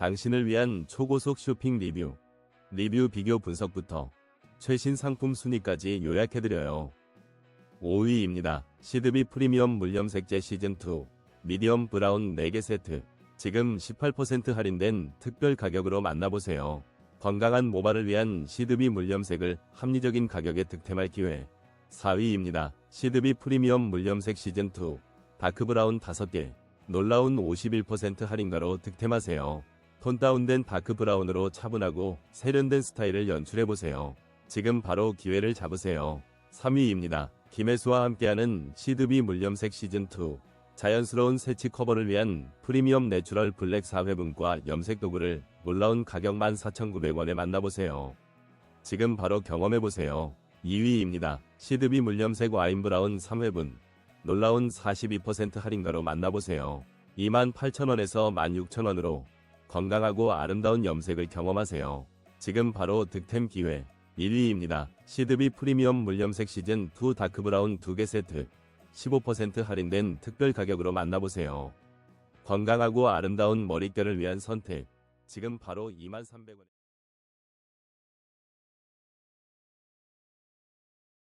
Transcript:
당신을 위한 초고속 쇼핑 리뷰. 리뷰 비교 분석부터 최신 상품 순위까지 요약해드려요. 5위입니다. 시드비 프리미엄 물염색제 시즌2 미디엄 브라운 4개 세트. 지금 18% 할인된 특별 가격으로 만나보세요. 건강한 모발을 위한 시드비 물염색을 합리적인 가격에 득템할 기회. 4위입니다. 시드비 프리미엄 물염색 시즌2 다크 브라운 5개. 놀라운 51% 할인가로 득템하세요. 톤 다운된 다크 브라운으로 차분하고 세련된 스타일을 연출해보세요. 지금 바로 기회를 잡으세요. 3위입니다. 김혜수와 함께하는 시드비 물염색 시즌2 자연스러운 새치 커버를 위한 프리미엄 내추럴 블랙 4회분과 염색 도구를 놀라운 가격 14,900원에 만나보세요. 지금 바로 경험해보세요. 2위입니다. 시드비 물염색 와인 브라운 3회분 놀라운 42% 할인가로 만나보세요. 28,000원에서 16,000원으로 건강하고 아름다운 염색을 경험하세요. 지금 바로 득템 기회. 1위입니다. 시드비 프리미엄 물염색 시즌 2 다크 브라운 2개 세트. 15% 할인된 특별 가격으로 만나보세요. 건강하고 아름다운 머릿결을 위한 선택. 지금 바로 23,000원.